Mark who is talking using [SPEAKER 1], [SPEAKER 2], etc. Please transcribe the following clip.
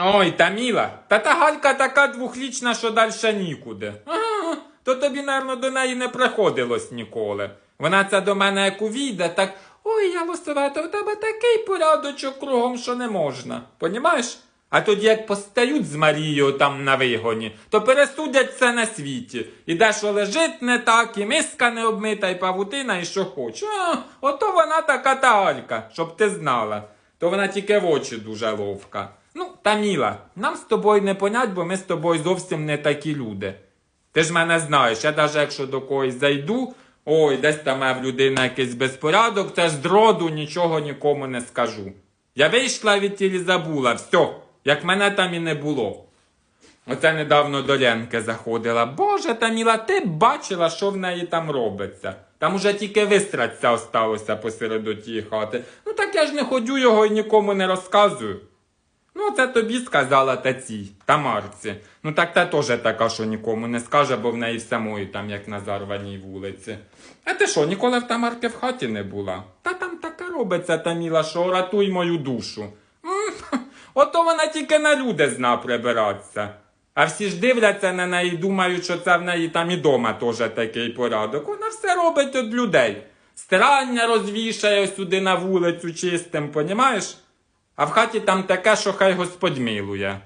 [SPEAKER 1] Ой, Таміла, та та Галька така двохлічна, що дальше нікуди. Ага, то тобі, напевно, до неї не приходилось ніколи. Вона це до мене як увійде, так ой, я лосовета, у тебе такий порядочок кругом, що не можна. Понімаєш? А тоді як постають з Марією там на вигоні, то пересудять все на світі. І де що лежить не так, і миска не обмита, і павутина, і що хоч. А, ото вона така та Алька, щоб ти знала. То вона тільки в очі дуже ловка. Ну, Таміла, нам з тобою не понять, бо ми з тобою зовсім не такі люди. Ти ж мене знаєш, я навіть якщо до когось зайду, ой, десь там в людина якийсь безпорядок, це ж зроду нічого нікому не скажу. Я вийшла від тілі забула, все, як мене там і не було. Оце недавно до Ленки заходила. Боже Таміла, ти бачила, що в неї там робиться. Там уже тільки вистраться осталося посереду тієї хати. Ну так я ж не ходю його і нікому не розказую. Ну, це тобі сказала та цій, Тамарці. Ну так та теж така, що нікому не скаже, бо в неї самої там, як на зарваній вулиці. А ти що, ніколи в Тамарки в хаті не була? Та там таке робиться, Таміла, що ратуй мою душу. Ото вона тільки на люди зна прибиратися. А всі ж дивляться на неї думають, що це в неї там і дома теж такий порядок. Вона все робить від людей. Старання розвішає сюди на вулицю чистим, понімаєш? А в хаті там таке, що хай Господь милує.